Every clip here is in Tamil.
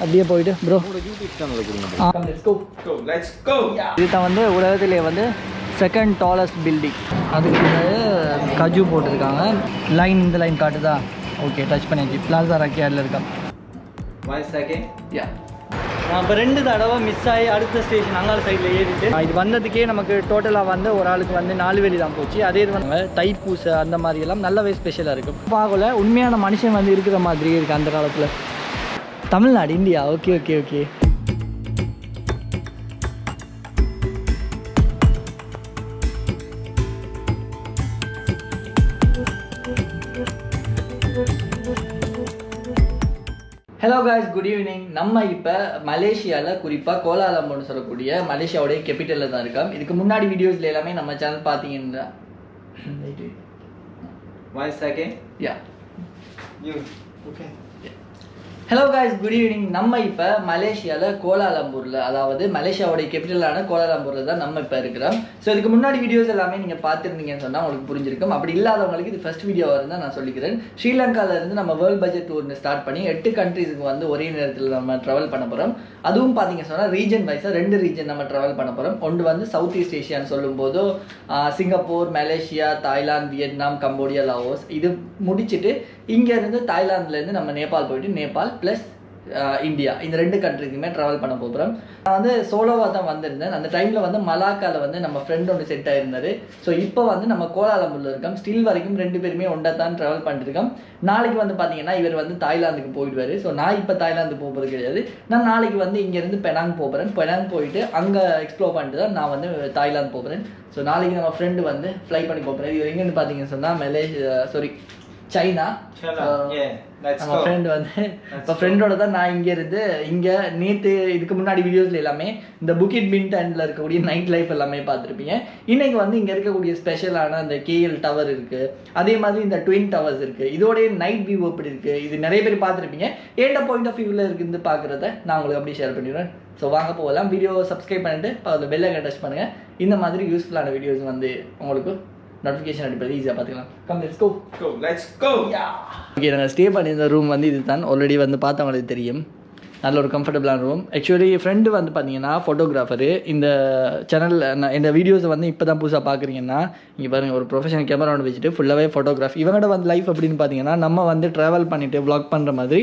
அப்படியே போயிட்டு ப்ரோ. இதுதான் வந்து உலகத்திலே வந்து செகண்ட் டாலஸ்ட் பில்டிங் அதுக்கு கஜு போட்டிருக்காங்க. லைன் இந்த லைன் காட்டுதா? ஓகே டச் பண்ணியாச்சு. பிளாசா ரக்கியாடில் இருக்கேன். யா இப்போ ரெண்டு தடவை மிஸ் ஆகி அடுத்த ஸ்டேஷன் அங்கால சைடில் ஏறிட்டு இது வந்ததுக்கே நமக்கு டோட்டலாக வந்து ஒரு ஆளுக்கு வந்து நாலு வெளி தான் போச்சு. அதே இது வந்து தைப்பூசை அந்த மாதிரி எல்லாம் நல்லாவே ஸ்பெஷலாக இருக்கும் பார்க்கல உண்மையான மனுஷன் வந்து இருக்கிற மாதிரியே இருக்குது அந்த காலத்தில். Tamil Nadu India okay okay okay hello guys good evening நம்ம இப்போ மலேசியாவில் குறிப்பாக கோலாலம்பூர்னு சொல்லக்கூடிய மலேசியாவுடைய கேபிட்டலில் தான் இருக்கோம் இதுக்கு முன்னாடி வீடியோஸில் எல்லாமே நம்ம சேனல் பார்த்தீங்கன்னா One second. Yeah You. Okay. Hello guys good evening நம்ம இப்போ மலேசியாவில் கோலாலம்பூரில் அதாவது மலேசியாவுடைய கேபிட்டலான கோலாலம்பூரில் தான் நம்ம இப்போ இருக்கிறோம். ஸோ இதுக்கு முன்னாடி வீடியோஸ் எல்லாமே நீங்கள் பார்த்துருந்தீங்கன்னு சொன்னால் உங்களுக்கு புரிஞ்சிருக்கும். அப்படி இல்லாதவங்களுக்கு இது ஃபர்ஸ்ட் வீடியோவாக இருந்தால் நான் சொல்லிக்கிறேன். ஸ்ரீலங்காவிலேருந்து நம்ம வேர்ல்ட் பட்ஜெட் டூர்னு ஸ்டார்ட் பண்ணி எட்டு கண்ட்ரீஸுக்கு வந்து ஒரே நேரத்தில் நம்ம ட்ராவல் பண்ண போகிறோம் அதுவும் பார்த்தீங்க சொன்னால் ரீஜன் வைஸாக ரெண்டு ரீஜன் நம்ம ட்ராவல் பண்ண போகிறோம் ஒன்று வந்து சவுத் ஈஸ்ட் ஏஷியான்னு சொல்லும்போது Singapore Malaysia Thailand Vietnam Cambodia Laos. இது முடிச்சுட்டு இங்கேருந்து தாய்லாந்துலேருந்து நம்ம நேபாள் போயிட்டு நேபாள் ப்ளஸ் இந்தியா uh, இந்த ரெண்டு கண்ட்ரிக்குமே ட்ராவல் பண்ண போகிறோம் நான் வந்து சோலோவாக தான் வந்திருந்தேன். அந்த டைமில் வந்து மலாக்காவில் வந்து நம்ம ஃப்ரெண்ட் ஒன்று செட் ஆயிருந்தாரு. ஸோ இப்போ வந்து நம்ம கோலாலம்பூரில் இருக்கோம். ஸ்டில் வரைக்கும் ரெண்டு பேருமே ஒன்றா தான் ட்ராவல் பண்ணிருக்கோம். நாளைக்கு வந்து பார்த்தீங்கன்னா இவர் வந்து தாய்லாந்துக்கு போயிடுவார். ஸோ நான் இப்போ தாய்லாந்து போகிறது கிடையாது. நான் நாளைக்கு வந்து இங்கேருந்து பெனாங் போகிறேன் பெனாங் போயிட்டு அங்கே எக்ஸ்ப்ளோர் பண்ணிட்டு தான் நான் வந்து தாய்லாந்து போகிறேன் ஸோ நாளைக்கு நம்ம ஃப்ரெண்டு வந்து ஃப்ளை பண்ணி போகிறேன் இது எங்கேன்னு பார்த்தீங்கன்னு சொன்னால் மலேசியா சாரி சைனா நம்ம. ஃப்ரெண்ட் வந்து இப்போ ஃப்ரெண்டோட தான் நான் இங்கே இருந்து இங்கே நேற்று இதுக்கு முன்னாடி வீடியோஸ்ல எல்லாமே இந்த புக்கிட் பின்டன்ல இருக்கக்கூடிய நைட் லைஃப் எல்லாமே பார்த்துருப்பீங்க. இன்னைக்கு வந்து இங்கே இருக்கக்கூடிய ஸ்பெஷலான அந்த கேஎல் டவர் இருக்கு. அதே மாதிரி இந்த ட்வின் டவர்ஸ் இருக்கு. இதோடைய நைட் வியூ எப்படி இருக்கு? இது நிறைய பேர் பார்த்துருப்பீங்க. ஏண்ட பாயிண்ட் ஆஃப் வியூவில் இருந்து பார்க்குறத நான் உங்களுக்கு அப்படியே ஷேர் பண்ணிடுறேன். ஸோ வாங்க போகலாம். வீடியோ சப்ஸ்கிரைப் பண்ணிட்டு அதில் பெல் ஐக்கன் டச் பண்ணுங்க. இந்த மாதிரி யூஸ்ஃபுல்லான வீடியோஸ் வந்து உங்களுக்கு நோட்டிஃபிகேஷன் அடிப்பது ஈஸியாக பார்த்துக்கலாம். Come let's go Go, let's go. Okay நாங்கள் ஸ்டே பண்ணியிருந்த ரூம் வந்து இதுதான். ஆல்ரெடி வந்து பார்த்தவங்களுக்கு தெரியும். நல்ல ஒரு கம்ஃபர்டபுளான ரூம் ஆக்சுவலி ஃப்ரெண்டு வந்து பார்த்தீங்கன்னா ஃபோட்டோகிராஃபரு இந்த சேனலில் நான் இந்த வீடியோஸை வந்து இப்போ தான் புதுசாக பார்க்குறீங்கன்னா இங்கே பாருங்கள் ஒரு ப்ரொஃபஷனல் கேமரா ஒன்று வச்சுட்டு ஃபுல்லாகவே ஃபோட்டோகிராஃபி இவங்கள்ட்ட வந்து லைஃப் அப்படின்னு பார்த்தீங்கன்னா நம்ம வந்து ட்ராவல் பண்ணிவிட்டு vlog பண்ணுற மாதிரி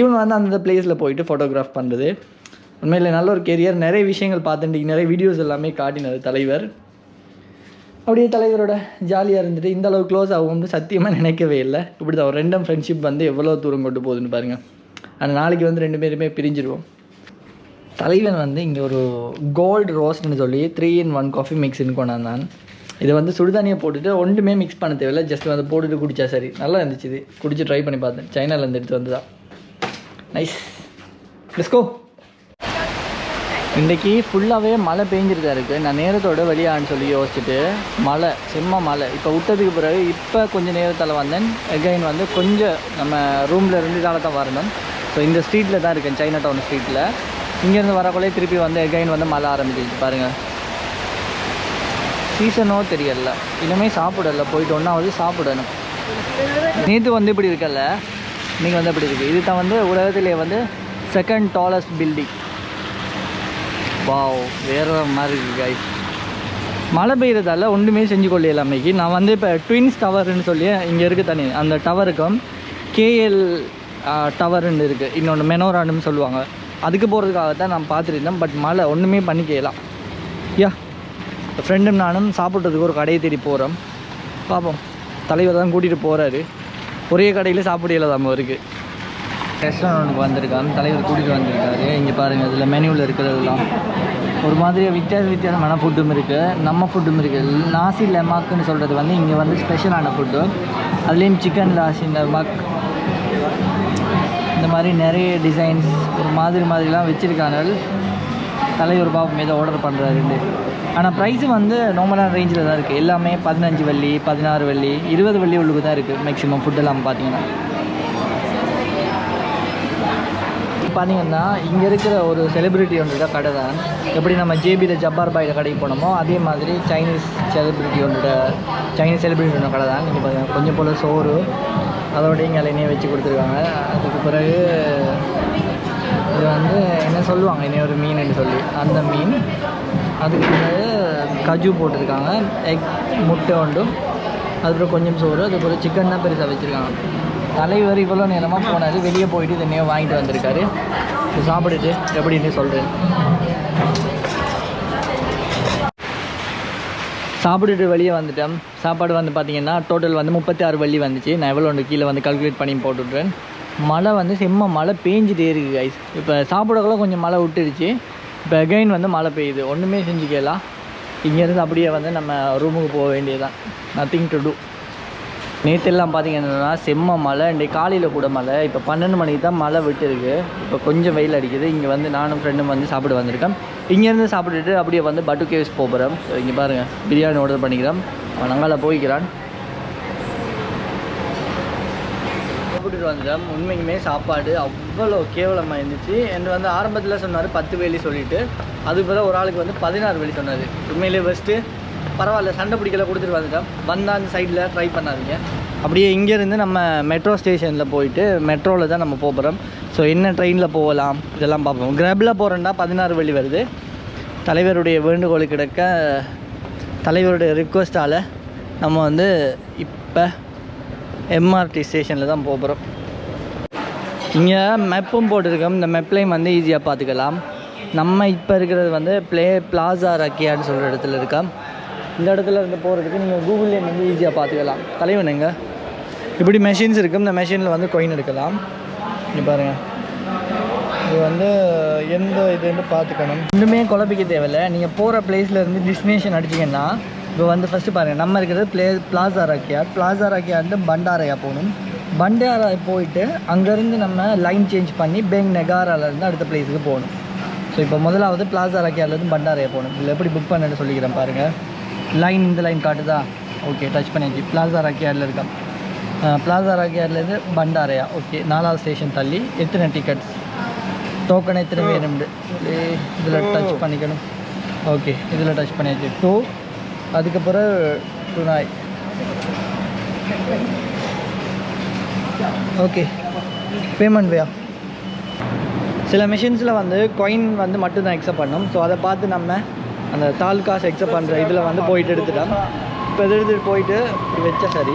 இவங்க வந்து அந்த பிளேஸில் போயிட்டு ஃபோட்டோகிராஃப் பண்ணுறது உண்மையில் நல்ல ஒரு கெரியர் நிறைய விஷயங்கள் பார்த்துட்டு நிறைய வீடியோஸ் எல்லாமே காட்டினார் தலைவர். அப்படியே தலைவரோட ஜாலியாக இருந்துட்டு இந்த அளவு க்ளோஸ் ஆகும்னு சத்தியமாக நினைக்கவே இல்லை. இப்படி தான் ஒரு ரெண்டும் ஃப்ரெண்ட்ஷிப் வந்து எவ்வளோ தூரம் கொண்டு போகுதுன்னு பாருங்கள் ஆனால் நாளைக்கு வந்து ரெண்டு பேருமே பிரிஞ்சிருவோம். தலைவன் வந்து இங்கே ஒரு கோல்டு ரோஸ்ட்னு சொல்லி த்ரீ இன் ஒன் காஃபி மிக்ஸ்ன்னு கொண்டாந்தான். இதை வந்து சுடுதானியை போட்டுட்டு ஒன்றுமே மிக்ஸ் பண்ண தேவையில்ல. ஜஸ்ட் வந்து போட்டுட்டு குடித்தா சரி. நல்லா இருந்துச்சு இது. குடிச்சு ட்ரை பண்ணி பார்த்தேன். சைனாலேருந்து எடுத்து வந்து தான் நைஸ் லெஸ்கோ இன்றைக்கி ஃபுல்லாகவே மழை பெஞ்சிருக்கா இருக்குது நான் நேரத்தோட வெளியான்னு சொல்லி யோசிச்சுட்டு மழை செம்ம மழை. இப்போ விட்டதுக்கு பிறகு இப்போ கொஞ்சம் நேரத்தில் வந்தேன். எகைன் வந்து கொஞ்சம் நம்ம ரூமில் இருந்து இதால் தான் வரணும் ஸோ இந்த ஸ்ட்ரீட்டில் தான் இருக்கேன் சைனா டவுன் ஸ்ட்ரீட்டில் இங்கேருந்து வரக்குள்ளே திருப்பி வந்து எகைன் வந்து மழை ஆரம்பிச்சிருச்சு பாருங்கள் சீசனோ தெரியல. இனிமேல் சாப்பிடல. போயிட்டு ஒன்றாவது சாப்பிடணும். நேற்று வந்து இப்படி இருக்கல்ல? நீங்கள் வந்து இப்படி இருக்கு. இது தான் வந்து உலகத்திலே வந்து செகண்ட் டாலஸ்ட் பில்டிங் வாவ் வேற மாதிரி இருக்கு guys. மழை பெய்கிறதால ஒன்றுமே செஞ்சு கொள்ள அன்னைக்கு. நான் வந்து இப்போ ட்வின்ஸ் டவர்னு சொல்லி இங்கே இருக்குது தனி. அந்த டவருக்கும் கேஎல் டவர்னு இருக்குது இன்னொன்று மெனோரான்னு சொல்லுவாங்க. அதுக்கு போகிறதுக்காக தான் நான் பார்த்துருந்தேன். பட் மழை ஒன்றுமே பண்ணிக்கலாம் யா ஃப்ரெண்டும் நானும் சாப்பிட்றதுக்கு ஒரு கடையை தேடி போகிறோம் பார்ப்போம் தலைவர் தான் கூட்டிகிட்டு போகிறாரு ஒரே கடையில் சாப்பிடல தான் இருக்குது ரெஸ்டாரண்ட்டுக்கு வந்திருக்காங்க தலைவர் கூட்டிகிட்டு வந்திருக்காரு. இங்கே பாருங்கள் இதில் மெனுவில் இருக்கிறதெல்லாம். ஒரு மாதிரி வித்தியாச வித்தியாசமான ஃபுட்டும் இருக்குது நம்ம ஃபுட்டும் இருக்குது நாசி லெமாக்குன்னு சொல்கிறது வந்து இங்கே வந்து ஸ்பெஷலான ஃபுட்டு அதுலேயும் சிக்கன் லாசி லெமாக் இந்த மாதிரி நிறைய டிசைன்ஸ் ஒரு மாதிரி மாதிரிலாம் வச்சுருக்காங்க. தலைவர் பாப்பு ஏதோ ஆர்டர் பண்ணுறாருண்டு ஆனால் ப்ரைஸு வந்து நார்மலான ரேஞ்சில் தான் இருக்குது எல்லாமே பதினஞ்சு வள்ளி பதினாறு வள்ளி இருபது வள்ளி உள்ளுக்கு தான் இருக்குது மேக்ஸிமம் ஃபுட்டெல்லாம் பார்த்தீங்கன்னா பார்த்தீங்கன்னா இங்கே இருக்கிற ஒரு செலிபிரிட்டி ஒன்று தான் கடை தான் எப்படி நம்ம ஜேபியில் ஜப்பார் பாயில் கடைக்கு போனோமோ அதே மாதிரி சைனீஸ் செலிபிரிட்டி ஒன்றோட சைனீஸ் செலிபிரிட்டி ஒன்று கடை தான் நீங்கள் பாருங்கள் கொஞ்சம் போல் சோறு. அதோட இங்கே இலையே வச்சு கொடுத்துருக்காங்க. அதுக்கு பிறகு இது வந்து என்ன சொல்லுவாங்க இனி ஒரு மீன் சொல்லி. அந்த மீன் அதுக்கு பிறகு கஜு போட்டிருக்காங்க. எக் முட்டை உண்டும் அதுக்கப்புறம் கொஞ்சம் சோறு அதுக்கப்புறம் சிக்கன் தான் பெருசாக வச்சுருக்காங்க. தலைவர் இவ்வளோ நேரமாக போனார். வெளியே போயிட்டு தண்ணியாக வாங்கிட்டு வந்திருக்காரு. இது சாப்பிட்டுட்டு எப்படின்னு சொல்கிறேன் சாப்பிட்டுட்டு வெளியே வந்துட்டேன். சாப்பாடு வந்து பார்த்தீங்கன்னா டோட்டல் வந்து முப்பத்தி ஆறு வள்ளி வந்துச்சு. நான் எவ்வளோ ஒன்று கீழே வந்து கால்குலேட் பண்ணி போட்டுட்றேன் மழை வந்து செம்ம மழை பேஞ்சிட்டே இருக்குது கைஸ் இப்போ சாப்பிடக்குள்ள கொஞ்சம் மழை விட்டுருச்சு இப்போ அகைன் வந்து மழை பெய்யுது. ஒன்றுமே செஞ்சுக்கலாம் இங்கேருந்து அப்படியே வந்து நம்ம ரூமுக்கு போக வேண்டியதுதான். நத்திங் டு டூ நேற்றெல்லாம் பார்த்தீங்கன்னா செம்ம மழை. இன்றைக்கு காலையில் கூட மழை. இப்போ பன்னெண்டு மணிக்கு தான் மழை விட்டுருக்கு. இப்போ கொஞ்சம் வெயில் அடிக்குது. இங்கே வந்து நானும் ஃப்ரெண்டும் வந்து சாப்பிட வந்திருக்கேன் இங்கேருந்து சாப்பிட்டுட்டு அப்படியே வந்து பட்டு கேவ்ஸ் போகிறோம் ஸோ இங்கே பாருங்கள் பிரியாணி ஆர்டர் பண்ணிக்கிறோம். அவன் அங்கால போய்க்கிறான். சாப்பிட்டுட்டு வந்துட்டோம் உண்மைக்குமே சாப்பாடு அவ்வளோ கேவலமாக இருந்துச்சு. என்று வந்து ஆரம்பத்தில் சொன்னார் பத்து வேலி சொல்லிட்டு. அதுக்கு பிறகு ஒரு ஆளுக்கு வந்து பதினாறு வேலி சொன்னார். உண்மையிலே ஃபஸ்ட்டு பரவாயில்ல சண்டை பிடிக்கல கொடுத்துட்டு வந்துட்டோம் வந்தால் அந்த சைடில் ட்ரை பண்ணாதீங்க. அப்படியே இங்கேருந்து நம்ம மெட்ரோ ஸ்டேஷனில் போயிட்டு மெட்ரோவில் தான் நம்ம போகிறோம் ஸோ என்ன ட்ரெயினில் போகலாம்? இதெல்லாம் பார்ப்போம். கிராபில் போகிறோன்னா பதினாறு வழி வருது. தலைவருடைய வேண்டுகோள் கிடக்க தலைவருடைய ரிக்வஸ்ட்டால் நம்ம வந்து இப்போ எம்ஆர்டி ஸ்டேஷனில் தான் போகிறோம் இங்கே மெப்பும் போட்டிருக்கோம். இந்த மெப்லையும் வந்து ஈஸியாக பார்த்துக்கலாம். நம்ம இப்போ இருக்கிறது வந்து ப்ளே பிளாசா ரக்கியான்னு சொல்கிற இடத்துல இருக்கோம். இந்த இடத்துல இருந்து போகிறதுக்கு நீங்கள் கூகுள்லேயே வந்து ஈஸியாக பார்த்துக்கலாம். தலைவனுங்க இப்படி மெஷின்ஸ் இருக்குது இந்த மெஷினில் வந்து கொயின் எடுக்கலாம். இங்கே பாருங்கள் இது வந்து எந்த இதுன்னு பார்த்துக்கணும். இன்னுமே குழப்பிக்க தேவையில்லை. நீங்கள் போகிற பிளேஸில் இருந்து டெஸ்டினேஷன் அடிச்சிங்கன்னா இப்போ வந்து ஃபஸ்ட்டு பாருங்கள் நம்ம இருக்கிறது play plaza Rakyat plaza Rakyat வந்து பண்டாரையா போகணும். பண்டாரா போயிட்டு அங்கேருந்து நம்ம லைன் சேஞ்ச் பண்ணி பேங் நெகாராலேருந்து அடுத்த பிளேஸுக்கு போகணும். ஸோ இப்போ முதலாவது பிளாசா ராக்கியாலேருந்து பண்டாரையா போகணும். இதில் எப்படி புக் பண்ணுன்னு சொல்லிக்கிறேன் பாருங்கள் லைன் இந்த லைன் காட்டுதா? ஓகே டச் பண்ணியாச்சு. பிளாசா ராக்கியாரில் இருக்கேன் பிளாசா ராக்கியார்லேருந்து பண்டாரையா? ஓகே நாலாவது ஸ்டேஷன் தள்ளி எத்தனை டிக்கெட்ஸ் டோக்கன் எத்தனை வேணும்னு இதில் டச் பண்ணிக்கணும். ஓகே இதில் டச் பண்ணியாச்சு. டூ அதுக்கப்புறம் டூ நாய் ஓகே பேமெண்ட் வேயா சில மிஷின்ஸில் வந்து காயின் வந்து மட்டும்தான் எக்ஸப்ட் பண்ணும். ஸோ அதை பார்த்து நம்ம அந்த தாலுக்கா காசு எக்ஸப்ட் பண்ணுற இதில் வந்து போயிட்டு எடுத்துட்டேன் இப்போ இது எடுத்துகிட்டு போயிட்டு வச்ச சரி.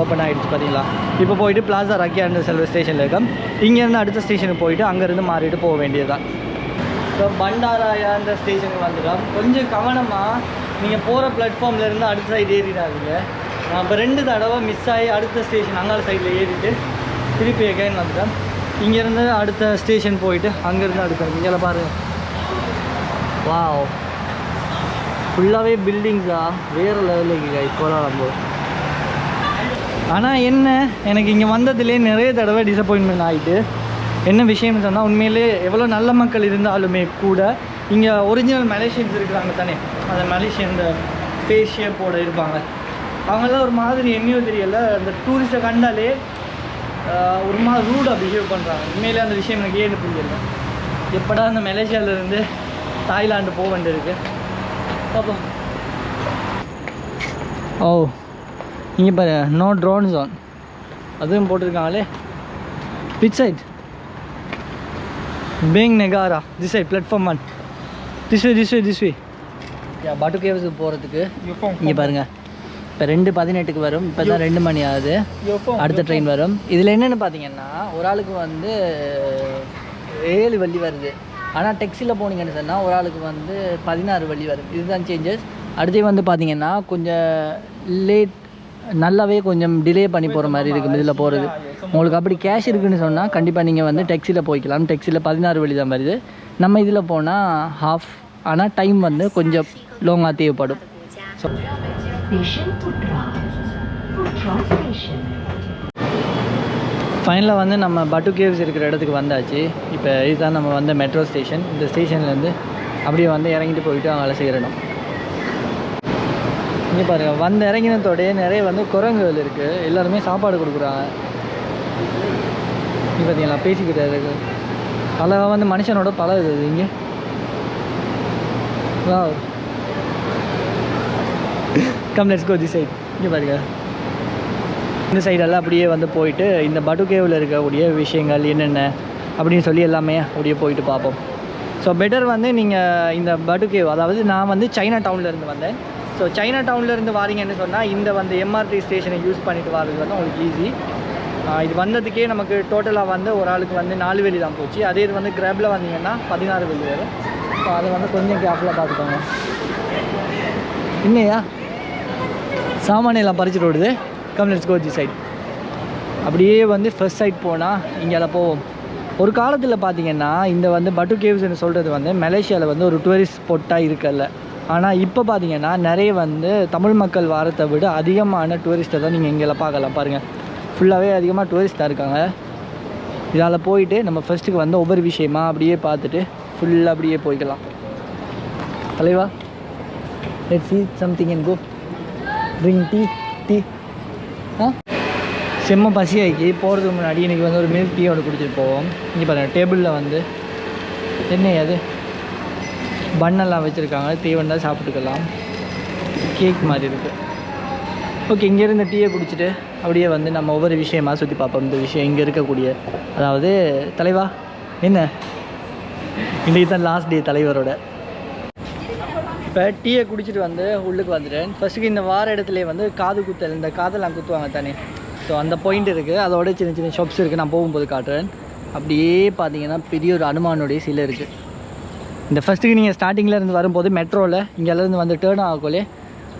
ஓப்பன் ஆகிடுச்சு பார்த்தீங்களா இப்போ போயிட்டு பிளாசா ரக்கியான்ற செல்வ ஸ்டேஷனில் இருக்கோம் இங்கேருந்து அடுத்த ஸ்டேஷனுக்கு போயிட்டு அங்கேருந்து மாறிட்டு போக வேண்டியதுதான். இப்போ பண்டாராயான்ற ஸ்டேஷனுக்கு வந்துட்டோம். கொஞ்சம் கவனமாக நீங்கள் போகிற பிளாட்ஃபார்ம்லேருந்து அடுத்த சைடு ஏறிடாதீங்க. நான் இப்போ ரெண்டு தடவை மிஸ் ஆகி அடுத்த ஸ்டேஷன் அங்கால சைடில் ஏறிட்டு திருப்பி எகைன் வந்துட்டேன். இங்கேருந்து அடுத்த ஸ்டேஷன் போயிட்டு அங்கேருந்து அடுத்த இங்கே பாருங்கள் வாவ் ஃபுல்லாகவே பில்டிங்ஸா வேறு லெவலுக்கு இப்போலாம் கோலாலம்பூர் ஆனால் என்ன? எனக்கு இங்கே வந்ததுலேயே நிறைய தடவை டிசப்பாயின்மெண்ட் ஆகிட்டு என்ன விஷயம்னு சொன்னால் உண்மையிலே எவ்வளோ நல்ல மக்கள் இருந்தாலுமே கூட இங்கே ஒரிஜினல் மலேசியன்ஸ் இருக்கிறாங்க தானே. அந்த மலேசியன் இந்த ஃபேஸ் ஷேப்போட இருப்பாங்க. அவங்களாம் ஒரு மாதிரி என்னையோ தெரியல. அந்த டூரிஸ்ட்டை கண்டாலே ஒரு மாதிரி ரூடாக பிஹேவ் பண்ணுறாங்க உண்மையிலே அந்த விஷயம் எனக்கு ஏன்னு புரியல. எப்படா அந்த மலேசியாவிலேருந்து தாய்லாந்து போக வேண்டியிருக்கு. பார்ப்போம். ஓ இங்கே பாரு நோ ட்ரோன் ஜோன் அதுவும் போட்டிருக்காங்களே. Pitch side Bank Negara this side platform one this way this way this way Batu Caves போகிறதுக்கு. இங்கே பாருங்கள் இப்போ ரெண்டு பதினெட்டுக்கு வரும். இப்போ தான் ரெண்டு மணி ஆகுது. அடுத்த ட்ரெயின் வரும். இதில் என்னென்னு பார்த்தீங்கன்னா ஒரு ஆளுக்கு வந்து ஏழு வள்ளி வருது. ஆனால் டெக்ஸியில் போனீங்கன்னு சொன்னால் ஒரு ஆளுக்கு வந்து பதினாறு வள்ளி வரும். இதுதான் சேஞ்சஸ் அடுத்து வந்து பார்த்தீங்கன்னா கொஞ்சம் லேட் நல்லாவே கொஞ்சம் டிலே பண்ணி போகிற மாதிரி இருக்கும் இதில் போகிறது உங்களுக்கு அப்படி கேஷ் இருக்குன்னு சொன்னால் கண்டிப்பாக நீங்கள் வந்து டெக்ஸியில் போய்க்கலாம். டெக்ஸியில் பதினாறு வழி தான் வருது. நம்ம இதில் போனால் ஹாஃப் ஆனால் டைம் வந்து கொஞ்சம் லாங்காக தேவைப்படும். ஸோ ஃபைனலாக வந்து நம்ம பட்டு கேவ்ஸ் இருக்கிற இடத்துக்கு வந்தாச்சு. இப்போ இதுதான் நம்ம வந்த மெட்ரோ ஸ்டேஷன் இந்த ஸ்டேஷன்லேருந்து அப்படியே வந்து இறங்கிட்டு போயிட்டு அங்கே செய்கிறணும் இங்கே பாருங்கள் வந்து இறங்கினதோடய நிறைய வந்து குரங்குகள் இருக்குது எல்லாருமே சாப்பாடு கொடுக்குறாங்க. இங்கே பார்த்தீங்களா பேசிக்கிட்டே இருக்கு அழகாக வந்து மனுஷனோட பழகுது இது இங்கே. வா come let's go the side இங்கே பாருங்க. இந்த சைடெல்லாம் அப்படியே வந்து போயிட்டு இந்த பட்டு கேவில் இருக்கக்கூடிய விஷயங்கள் என்னென்ன அப்படின்னு சொல்லி எல்லாமே அப்படியே போயிட்டு பார்ப்போம். ஸோ பெட்டர் வந்து நீங்கள் இந்த பட்டுகேவ் அதாவது நான் வந்து சைனா டவுன்லேருந்து வந்தேன். ஸோ சைனா டவுன்லேருந்து வாரீங்கன்னு சொன்னால் இந்த வந்து எம்ஆர்டி ஸ்டேஷனை யூஸ் பண்ணிட்டு வர்றது வந்து உங்களுக்கு ஈஸி இது வந்ததுக்கே நமக்கு டோட்டலாக வந்து ஒரு ஆளுக்கு வந்து நாலு வெளி தான் போச்சு. அதே இது வந்து கிராப்பில் வந்தீங்கன்னா பதினாறு வெளி வரும். ஸோ அதை வந்து கொஞ்சம் கேப்பில் பார்த்துக்கோங்க. இல்லையா சாமானியெல்லாம் பறிச்சுட்டு ஓடுது. கம்லெட்ஸ் கோஜி சைட் அப்படியே வந்து ஃபர்ஸ்ட் சைட் போனால் இங்கே போவோம். ஒரு காலத்தில் பார்த்தீங்கன்னா இந்த வந்து பட்டு கேவ்ஸ்னு சொல்கிறது வந்து மலேசியாவில் வந்து ஒரு டூரிஸ்ட் ஸ்பாட்டாக இருக்கல ஆனால் இப்போ பார்த்தீங்கன்னா நிறைய வந்து தமிழ் மக்கள் வாரத்தை விட அதிகமான டூரிஸ்ட்டை தான் நீங்கள் இங்கெல்லாம் பார்க்கலாம். பாருங்கள் ஃபுல்லாகவே அதிகமாக டூரிஸ்ட்டாக இருக்காங்க. இதால் போயிட்டு நம்ம ஃபர்ஸ்ட்டுக்கு வந்து ஒவ்வொரு விஷயமா அப்படியே பார்த்துட்டு ஃபுல்லாக அப்படியே போய்க்கலாம். தலைவா let see something and go drink tea tea செம்ம பசி ஆகி போகிறதுக்கு முன்னாடி இன்றைக்கி வந்து ஒரு மில்க் டீ ஒன்று குடிச்சிட்டு போவோம். இங்கே பாருங்கள் டேபிளில் வந்து என்ன அது? பண்ணெல்லாம் வச்சுருக்காங்க. தேவைன்னா சாப்பிட்டுக்கலாம். கேக் மாதிரி இருக்குது ஓகே இங்கேருந்து டீயை குடிச்சிட்டு அப்படியே வந்து நம்ம ஒவ்வொரு விஷயமாக சுற்றி பார்ப்போம். இந்த விஷயம் இங்கே இருக்கக்கூடிய அதாவது தலைவா என்ன? இன்றைக்கி தான் லாஸ்ட் டே தலைவரோட. இப்போ டீயை குடிச்சிட்டு வந்து உள்ளுக்கு வந்துட்டேன். ஃபஸ்ட்டுக்கு இந்த வார இடத்துலேயே வந்து காது குத்தல் இந்த காதெல்லாம் குத்துவாங்க தானே. ஸோ அந்த பாயிண்ட் இருக்குது அதோட சின்ன சின்ன ஷாப்ஸ் இருக்குது நான் போகும்போது காட்டுறேன். அப்படியே பார்த்தீங்கன்னா பெரிய ஒரு அனுமானுடைய சிலை இருக்குது இந்த ஃபஸ்ட்டுக்கு நீங்கள் ஸ்டார்டிங்கில் இருந்து வரும்போது மெட்ரோவில் இங்கேருந்து வந்து டேர்ன் ஆகக்கோலே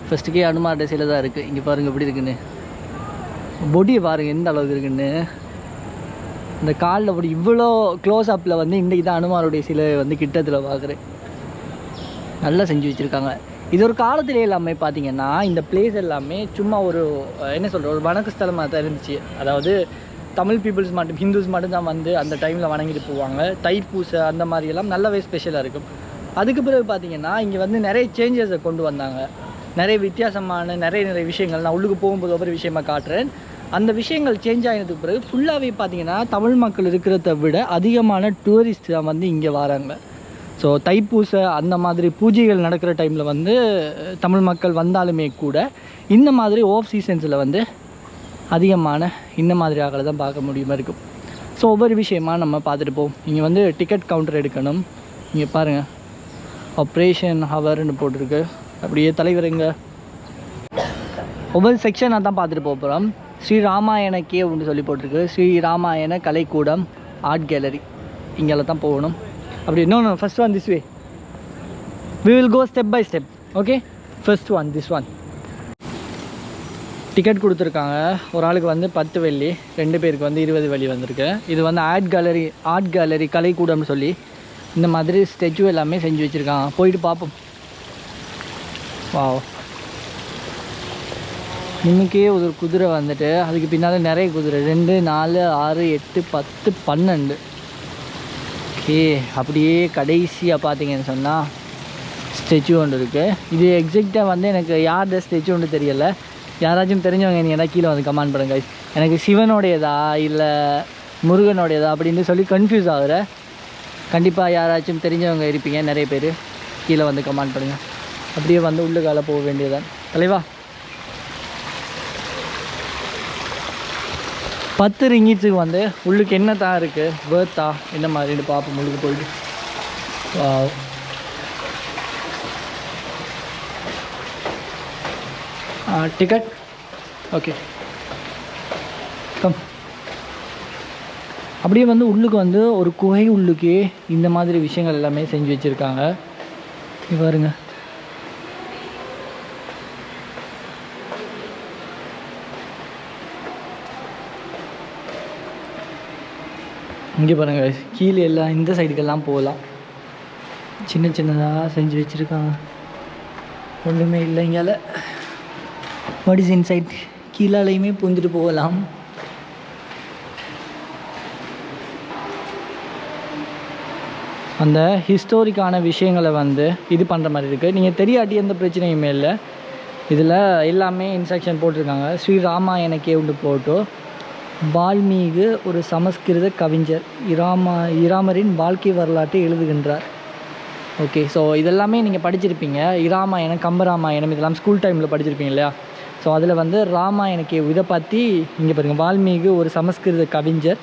ஃபஸ்ட்டுக்கே அனுமானுடைய சிலை தான் இருக்குது இங்கே பாருங்கள் எப்படி இருக்குன்னு. பொடியை பாருங்கள் எந்த அளவுக்கு இருக்குன்னு. இந்த காலில் அப்படி இவ்வளோ க்ளோஸ் அப்பில் வந்து இன்றைக்கி தான் அனுமானுடைய சிலை வந்து கிட்டத்தில் பார்க்குறேன் நல்லா செஞ்சு வச்சுருக்காங்க. இது ஒரு காலத்திலே எல்லாமே பார்த்தீங்கன்னா இந்த பிளேஸ் எல்லாமே சும்மா ஒரு என்ன சொல்கிற ஒரு வணக்க ஸ்தலமாக தான் இருந்துச்சு. அதாவது தமிழ் பீப்புள்ஸ் மட்டும் ஹிந்துஸ் மட்டும் தான் வந்து அந்த டைமில் வணங்கிட்டு போவாங்க. தைப்பூசை அந்த மாதிரி எல்லாம் நல்லாவே ஸ்பெஷலாக இருக்கும். அதுக்கு பிறகு பார்த்தீங்கன்னா இங்கே வந்து நிறைய சேஞ்சஸை கொண்டு வந்தாங்க. நிறைய வித்தியாசமான நிறைய நிறைய விஷயங்கள். நான் உள்ளுக்கு போகும்போது ஒவ்வொரு விஷயமா காட்டுறேன். அந்த விஷயங்கள் சேஞ்ச் ஆகினதுக்கு பிறகு ஃபுல்லாகவே பார்த்தீங்கன்னா தமிழ் மக்கள் இருக்கிறத விட அதிகமான டூரிஸ்ட் தான் வந்து இங்கே வராங்க. ஸோ தைப்பூசை அந்த மாதிரி பூஜைகள் நடக்கிற டைமில் வந்து தமிழ் மக்கள் வந்தாலுமே கூட இந்த மாதிரி ஆஃப் சீசன்ஸில் வந்து அதிகமான இந்த மாதிரி ஆக்களை தான் பார்க்க முடியுமா இருக்கும். ஸோ ஒவ்வொரு விஷயமாக நம்ம பார்த்துட்டு போவோம். இங்கே வந்து டிக்கெட் கவுண்டர் எடுக்கணும். இங்கே பாருங்கள் ஆப்ரேஷன் ஹவர்னு போட்டிருக்கு. அப்படியே தலைவருங்க. ஒவ்வொரு செக்ஷனாக தான் பார்த்துட்டு போக போகிறோம் ஸ்ரீ ராமாயண கே ஒன்று சொல்லி போட்டிருக்கு. ஸ்ரீ ராமாயண கலைக்கூடம் ஆர்ட் கேலரி இங்கெல்லாம் தான் போகணும். அப்படி இன்னொன்று first one this way we will go step by step okay first one this one ticket கொடுத்துருக்காங்க. ஒரு ஆளுக்கு வந்து பத்து வெள்ளி ரெண்டு பேருக்கு வந்து இருபது வெள்ளி வந்திருக்கு. இது வந்து ஆர்ட் கேலரி ஆர்ட் கேலரி கலைக்கூடம்னு சொல்லி இந்த மாதிரி ஸ்டெச்சு எல்லாமே செஞ்சு வச்சுருக்காங்க. போயிட்டு பார்ப்போம் வா இன்னைக்கே ஒரு குதிரை வந்துட்டு அதுக்கு பின்னால் நிறைய குதிரை. ரெண்டு நாலு ஆறு எட்டு பத்து பன்னெண்டு. ஓகே அப்படியே கடைசியாக பார்த்தீங்கன்னு சொன்னால் ஸ்டெச்சு ஒன்று இருக்குது இது எக்ஸாக்டாக வந்து எனக்கு யார் ஸ்டெச்சு ஒன்று தெரியலை. யாராச்சும் தெரிஞ்சவங்க நீங்கள் கீழே வந்து கமெண்ட் பண்ணுங்க. எனக்கு சிவனுடையதா இல்லை முருகனுடையதா அப்படின்னு சொல்லி கன்ஃபியூஸ் ஆகுற. கண்டிப்பாக யாராச்சும் தெரிஞ்சவங்க இருப்பீங்க நிறைய பேர். கீழே வந்து கமெண்ட் பண்ணுங்கள் அப்படியே வந்து உள்ளுக்கால போக வேண்டியதான் தலைவா பத்து ரிங்கிட்ஸுக்கு வந்து உள்ளுக்கு என்ன தான் இருக்குது பேர்த்தா என்ன மாதிரின்னு பார்ப்போம். உள்ளுக்கு போயிட்டு. டிக்கெட் ஓகே கம் அப்படியே வந்து உள்ளுக்கு வந்து ஒரு குகை உள்ளுக்கே இந்த மாதிரி விஷயங்கள் எல்லாமே செஞ்சு வச்சுருக்காங்க. பாருங்கள் இங்கே பாருங்கள் கீழே எல்லாம் இந்த சைடுக்கெல்லாம் போகலாம். சின்ன சின்னதாக செஞ்சு வச்சுருக்காங்க. ஒன்றுமே இல்லை இங்கால. வாட் சைட் இன்சைட் கீழாலையுமே பூந்துட்டு போகலாம். அந்த ஹிஸ்டோரிக்கான விஷயங்களை வந்து இது பண்ணுற மாதிரி இருக்குது நீங்கள் தெரியாட்டி எந்த பிரச்சனையுமே இல்லை. இதில் எல்லாமே இன்ஸ்ட்ரக்ஷன் போட்டிருக்காங்க. ஸ்ரீ ராமாயண உண்டு போட்டோ வால்மீகு ஒரு சமஸ்கிருத கவிஞர். இராமா இராமரின் வாழ்க்கை வரலாற்றை எழுதுகின்றார். ஓகே ஸோ இதெல்லாமே நீங்கள் படிச்சிருப்பீங்க. இராமாயணம் கம்பராமாயணம் இதெல்லாம் ஸ்கூல் டைமில் படிச்சிருப்பீங்க இல்லையா? ஸோ அதில் வந்து ராமாயணக்கு இதை பற்றி இங்கே பாருங்கள் வால்மீகு ஒரு சமஸ்கிருத கவிஞர்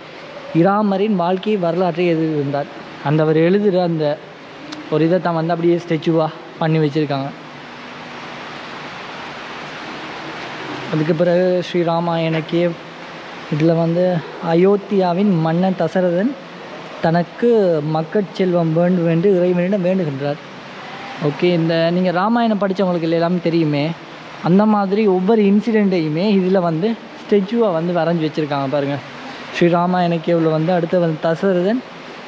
இராமரின் வாழ்க்கை வரலாற்றை எழுதியிருந்தார். அந்த அவர் எழுதுகிற அந்த ஒரு இதை தான் வந்து அப்படியே ஸ்டெச்சுவாக பண்ணி வச்சுருக்காங்க. அதுக்கு பிறகு ஸ்ரீராமாயணக்கே இதில் வந்து அயோத்தியாவின் மன்னன் தசரதன் தனக்கு மக்கட்செல்வம் வேண்டும் என்று இறைவனிடம் வேண்டுகின்றார். ஓகே இந்த நீங்கள் ராமாயணம் படித்தவங்களுக்கு எல்லாமே தெரியுமே. அந்த மாதிரி ஒவ்வொரு இன்சிடெண்ட்டையுமே இதில் வந்து ஸ்டெச்சுவாக வந்து வரைஞ்சி வச்சுருக்காங்க பாருங்கள் ஸ்ரீ ராமாயணக்கேவில் வந்து அடுத்து வந்து தசரதன்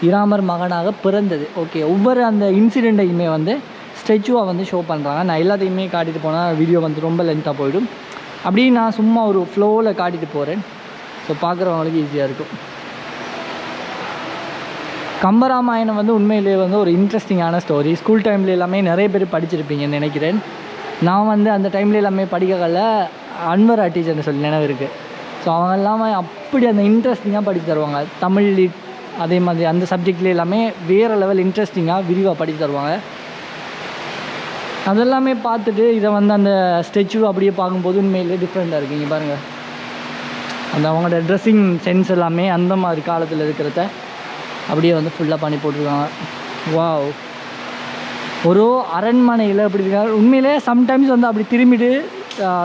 இராமர் மகனாக பிறந்தது. ஓகே ஒவ்வொரு அந்த இன்சிடெண்ட்டையுமே வந்து ஸ்டெச்சுவாக வந்து ஷோ பண்ணுறாங்க நான் எல்லாத்தையுமே காட்டிட்டு போனால் வீடியோ வந்து ரொம்ப லென்த்தாக போயிடும். அப்படியே நான் சும்மா ஒரு ஃப்ளோவில் காட்டிட்டு போகிறேன் ஸோ பார்க்குறவங்களுக்கு ஈஸியாக இருக்கும். கம்பராமாயணம் வந்து உண்மையிலேயே வந்து ஒரு இன்ட்ரெஸ்டிங்கான ஸ்டோரி ஸ்கூல் டைமில் எல்லாமே நிறைய பேர் படிச்சிருப்பீங்கன்னு நினைக்கிறேன். நான் வந்து அந்த டைமில் எல்லாமே படிக்கல அன்வரா டீச்சர்னு சொல்லி நினைவு இருக்குது ஸோ அவங்க எல்லாமே அப்படி அந்த இன்ட்ரெஸ்டிங்காக படித்து தருவாங்க. தமிழ் lit அதே மாதிரி அந்த சப்ஜெக்ட்ல எல்லாமே வேறு லெவல் இன்ட்ரெஸ்டிங்காக விரிவாக படித்து தருவாங்க. அதெல்லாமே பார்த்துட்டு இதை வந்து அந்த ஸ்டெச்சு அப்படியே பார்க்கும்போது உண்மையிலே டிஃப்ரெண்ட்டாக இருக்குது இங்கே பாருங்கள் அந்த அவங்களோட ட்ரெஸ்ஸிங் சென்ஸ் எல்லாமே அந்த மாதிரி காலத்தில் இருக்கிறத அப்படியே வந்து ஃபுல்லாக பண்ணி போட்டிருக்காங்க. வாவ் ஒரு அரண்மனையில் அப்படி இருக்காங்க உண்மையிலே சம்டைம்ஸ் வந்து அப்படி திரும்பிட்டு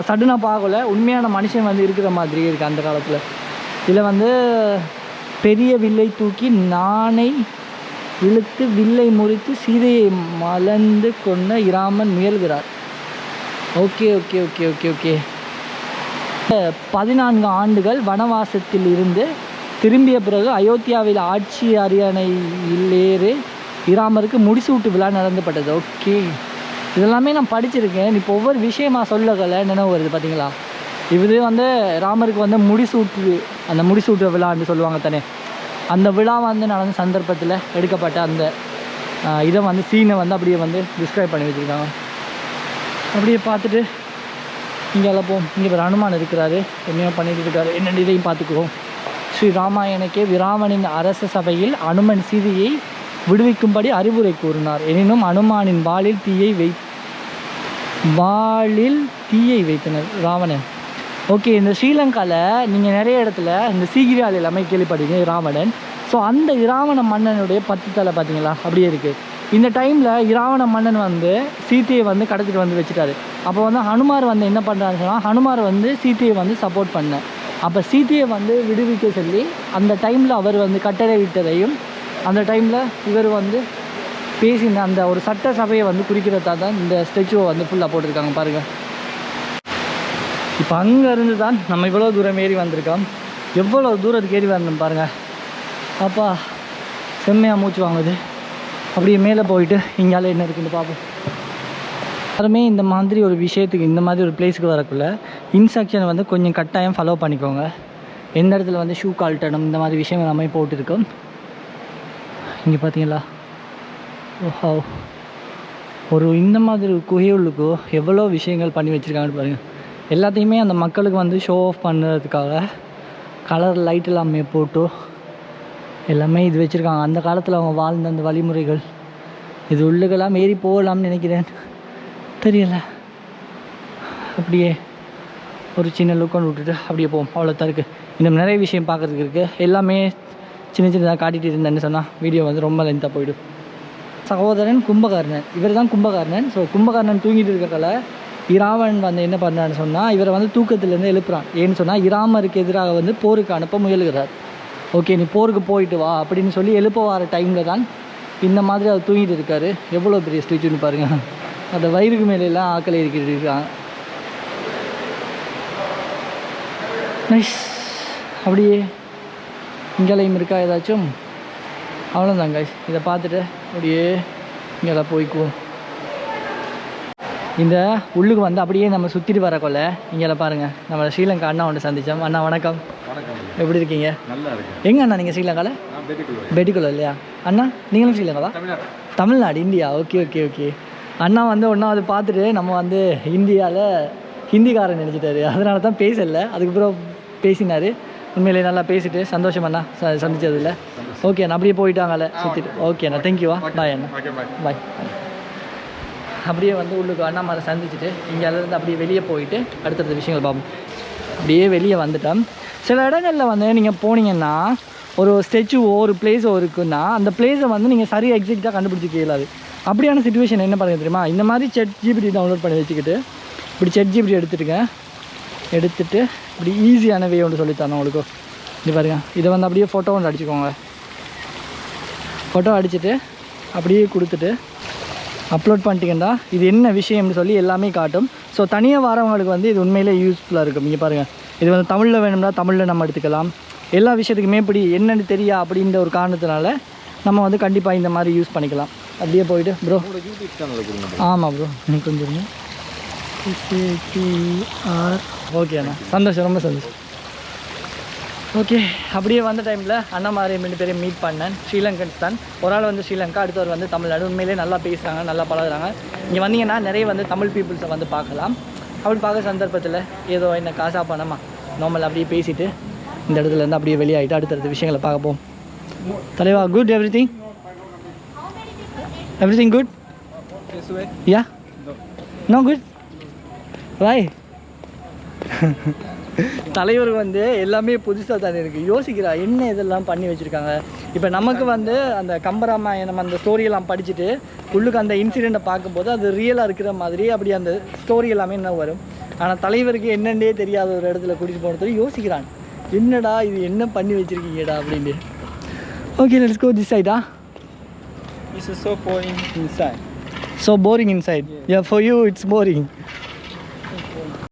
சடனாக பார்க்கல உண்மையான மனுஷன் வந்து இருக்கிற மாதிரி இருக்குது அந்த காலத்தில். இதில் வந்து பெரிய வில்லை தூக்கி நானை இழுத்து வில்லை முறித்து சீதையை மலர்ந்து கொண்ட Raman முயல்கிறார். Okay okay okay okay okay பதினான்கு ஆண்டுகள் வனவாசத்தில் இருந்து திரும்பிய பிறகு அயோத்தியாவில் ஆட்சி அரியணையிலேறு இராமருக்கு முடிசூட்டு விழா நடந்தப்பட்டது. ஓகே. இதெல்லாமே நான் படிச்சிருக்கேன். இப்போ ஒவ்வொரு விஷயமா சொல்லக்கல நினைவு வருது பார்த்தீங்களா இது வந்து ராமருக்கு வந்து முடிசூட்டு அந்த முடிசூட்டு விழான்னு சொல்லுவாங்க தானே? அந்த விழா வந்து நடந்த சந்தர்ப்பத்தில் எடுக்கப்பட்ட அந்த இதை வந்து சீனை வந்து அப்படியே வந்து டிஸ்கிரைப் பண்ணி வச்சுருக்காங்க. அப்படியே பார்த்துட்டு இங்கே போம் இங்கே ஒரு அனுமான் இருக்கிறாரு. என்னையோ பண்ணிட்டு இருக்காரு. என்னென்ன இதையும் பார்த்துக்குவோம். ஸ்ரீ ராமாயணக்கே விராமனின் அரச சபையில் அனுமன் சீதையை விடுவிக்கும்படி அறிவுரை கூறினார். எனினும் அனுமானின் வாளில் தீயை வை வாளில் தீயை வைத்தனர் ராவணன். ஓகே இந்த ஸ்ரீலங்காவில் நீங்கள் நிறைய இடத்துல இந்த சீகிரியால் எல்லாமே கேள்விப்பட்டீங்க ராவணன். ஸோ அந்த இராவண மன்னனுடைய பத்து தலை பார்த்தீங்களா? அப்படியே இருக்குது இந்த டைமில் இராவண மன்னன் வந்து சீத்தையை வந்து கடத்திட்டு வந்து வச்சுட்டாரு. அப்போ வந்து ஹனுமார் வந்து என்ன பண்ணுறாருன்னு சொன்னால் ஹனுமார் வந்து சீத்தையை வந்து சப்போர்ட் பண்ண அப்போ சீத்தையை வந்து விடுவிக்க சொல்லி அந்த டைமில் அவர் வந்து கட்டளை விட்டதையும் அந்த டைமில் இவர் வந்து பேசின அந்த ஒரு சட்ட சபையை வந்து குறிக்கிறதா தான் இந்த ஸ்டெச்சுவை வந்து ஃபுல்லாக போட்டிருக்காங்க பாருங்கள் இப்போ அங்கே இருந்து தான் நம்ம இவ்வளோ தூரம் ஏறி வந்திருக்கோம். எவ்வளோ தூரத்துக்கு ஏறி வந்தோம் பாருங்கள் அப்பா செம்மையாக மூச்சு வாங்குது. அப்படியே மேலே போயிட்டு இங்கால என்ன இருக்குன்னு பார்ப்போம். யாருமே இந்த மாதிரி ஒரு விஷயத்துக்கு இந்த மாதிரி ஒரு பிளேஸுக்கு வரக்குள்ள இன்ஸ்ட்ரக்ஷனை வந்து கொஞ்சம் கட்டாயம் ஃபாலோ பண்ணிக்கோங்க. எந்த இடத்துல வந்து ஷூ கழட்டணும் இந்த மாதிரி விஷயம் எல்லாமே போட்டிருக்கோம் இங்கே பார்த்தீங்களா? ஓஹோ ஒரு இந்த மாதிரி குகையுள்ளுக்கோ எவ்வளோ விஷயங்கள் பண்ணி வச்சுருக்காங்கன்னு பாருங்கள் எல்லாத்தையுமே அந்த மக்களுக்கு வந்து ஷோ ஆஃப் பண்ணுறதுக்காக கலர் லைட் எல்லாமே போட்டு எல்லாமே இது வச்சுருக்காங்க. அந்த காலத்தில் அவங்க வாழ்ந்த அந்த வழிமுறைகள். இது உள்ளுக்கெல்லாம் ஏறி போகலாம்னு நினைக்கிறேன். தெரியல. அப்படியே ஒரு சின்ன லுக்கன் விட்டுட்டு அப்படியே போவோம். அவ்வளோதான் இருக்குது இன்னும் நிறைய விஷயம் பார்க்குறதுக்கு இருக்குது எல்லாமே சின்ன சின்னதாக காட்டிகிட்டு இருந்தேன்னு சொன்னால் வீடியோ வந்து ரொம்ப லென்த்தாக போயிடும். சகோதரன் கும்பகர்ணன். இவர் தான் கும்பகர்ணன். ஸோ கும்பகர்ணன் தூங்கிட்டு இருக்கிறதால இராவன் வந்து என்ன பண்ணுறான்னு சொன்னால் இவரை வந்து தூக்கத்துலேருந்து எழுப்புறான். ஏன்னு சொன்னால் இராமருக்கு எதிராக வந்து போருக்கு அனுப்ப முயலுகிறார். ஓகே நீ போருக்கு போயிட்டு வா அப்படின்னு சொல்லி எழுப்ப வர டைமில் தான் இந்த மாதிரி அவர் தூங்கிட்டு இருக்காரு. எவ்வளோ பெரிய ஸ்டிச்சுன்னு பாருங்கள் அந்த வயிறுக்கு மேலெல்லாம் ஆக்களை இருக்கிட்டு இருக்காங்க. நைஸ் அப்படியே இங்கேலையும் இருக்கா ஏதாச்சும்? அவ்வளோதான் இதை பார்த்துட்டு அப்படியே இங்கே போய்க்குவோம் இந்த உள்ளுக்கு வந்து அப்படியே நம்ம சுற்றிட்டு வரக்குள்ள இங்கே பாருங்கள் நம்ம ஸ்ரீலங்கா அண்ணா ஒன்று சந்தித்தோம் அண்ணா வணக்கம். வணக்கம். எப்படி இருக்கீங்க? நல்லா இருக்கு எங்கே அண்ணா நீங்கள் ஸ்ரீலங்காவில் பேட்டிக்குள்ள இல்லையா? அண்ணா நீங்களும் ஸ்ரீலங்காவா? Tamil Nadu. India. Okay okay okay. அண்ணா வந்து ஒன்றாவது பார்த்துட்டு நம்ம வந்து இந்தியாவில் ஹிந்திக்காரன் நினச்சிட்டாரு. அதனால தான் பேசல. அதுக்கப்புறம் பேசினார். உண்மையிலே நல்லா பேசிட்டு சந்தோஷம் அண்ணா. ச சந்திச்சதில்ல ஓகே அண்ணா அப்படியே போயிட்டாங்கல்ல. சுற்றிட்டு ஓகே. அண்ணா. தேங்க்யூவா பாய் அண்ணா. பாய் அப்படியே வந்து உள்ளுக்கு அண்ணாமலை சந்திச்சுட்டு இங்கே இருந்து அப்படியே வெளியே போயிட்டு அடுத்தடுத்த விஷயங்கள் பார்ப்போம். அப்படியே வெளியே வந்துட்டோம். சில இடங்களில் வந்து நீங்கள் போனீங்கன்னா ஒரு ஸ்டெச்சுவோ ஒரு பிளேஸோ இருக்குன்னா அந்த பிளேஸை வந்து நீங்கள் சரியாக எக்ஸாக்டாக கண்டுபிடிச்சிக்க இயலாது அப்படியான சுச்சுவேஷன் என்ன பண்ணுங்க தெரியுமா? இந்த மாதிரி செட் ஜிபிடி டவுன்லோட் பண்ணி வச்சுக்கிட்டு இப்படி செட் ஜிபிடி எடுத்துட்டுங்க. எடுத்துட்டு இப்படி ஈஸியான வே ஒன்று சொல்லித்தரேன் உங்களுக்கு. இது பாருங்க. இதை வந்து அப்படியே ஃபோட்டோ ஒன்று அடிச்சுக்கோங்க. ஃபோட்டோ அடிச்சுட்டு அப்படியே கொடுத்துட்டு அப்லோட் பண்ணிட்டீங்கன்னா இது என்ன விஷயம்னு சொல்லி எல்லாமே காட்டும். ஸோ தனியாக வரவங்களுக்கு வந்து இது உண்மையிலே யூஸ்ஃபுல்லாக இருக்கும். நீங்கள் பாருங்கள் இது வந்து தமிழில் வேணும்னா தமிழில் நம்ம எடுத்துக்கலாம். எல்லா விஷயத்துக்குமே இப்படி என்னன்னு தெரியா அப்படின்ற ஒரு காரணத்தினால நம்ம வந்து கண்டிப்பாக இந்த மாதிரி யூஸ் பண்ணிக்கலாம். அப்படியே போயிட்டு ப்ரோ ஆமாம் ப்ரோ எனக்கு கொஞ்சம் ஆர் ஓகே அண்ணா. சந்தோஷம் ரொம்ப சந்தோஷம். ஓகே அப்படியே வந்த டைமில் அண்ணா மாதிரி ரெண்டு பேரையும் மீட் பண்ணேன். ஸ்ரீலங்கன்ஸ் தான் ஒரு ஆள் வந்து ஸ்ரீலங்கா அடுத்தவர் வந்து தமிழ்நாடு. உண்மையிலே நல்லா பேசுகிறாங்க நல்லா பழகுறாங்க. இங்கே வந்தீங்கன்னா நிறைய வந்து தமிழ் பீப்புள்ஸை வந்து பார்க்கலாம். அப்படி பார்க்குற சந்தர்ப்பத்தில் ஏதோ என்ன காசா பணமா? நார்மல் அப்படியே பேசிட்டு இந்த இடத்துல இருந்து அப்படியே வெளியாகிட்டு அடுத்தடுத்த விஷயங்களை பார்ப்போம் தலைவா good everything everything good yeah no good வாய் தலைவருக்கு வந்து எல்லாமே புதுசாக தானே இருக்குது யோசிக்கிறா என்ன இதெல்லாம் பண்ணி வச்சுருக்காங்க? இப்போ நமக்கு வந்து அந்த கம்பராமாயணம் அந்த ஸ்டோரியெல்லாம் படிச்சுட்டு உள்ளுக்கு அந்த இன்சிடெண்ட்டை பார்க்கும்போது அது ரியலாக இருக்கிற மாதிரி அப்படி அந்த ஸ்டோரி எல்லாமே என்ன வரும். ஆனால் தலைவருக்கு என்னன்னே தெரியாத ஒரு இடத்துல கூட்டிகிட்டு போனது யோசிக்கிறான். என்னடா இது என்ன பண்ணி வச்சுருக்கீங்கடா அப்படின்னு. ஓகே லெட்ஸ் கோ திஸ் சைடா is so boring inside. So boring inside yeah for you it's boring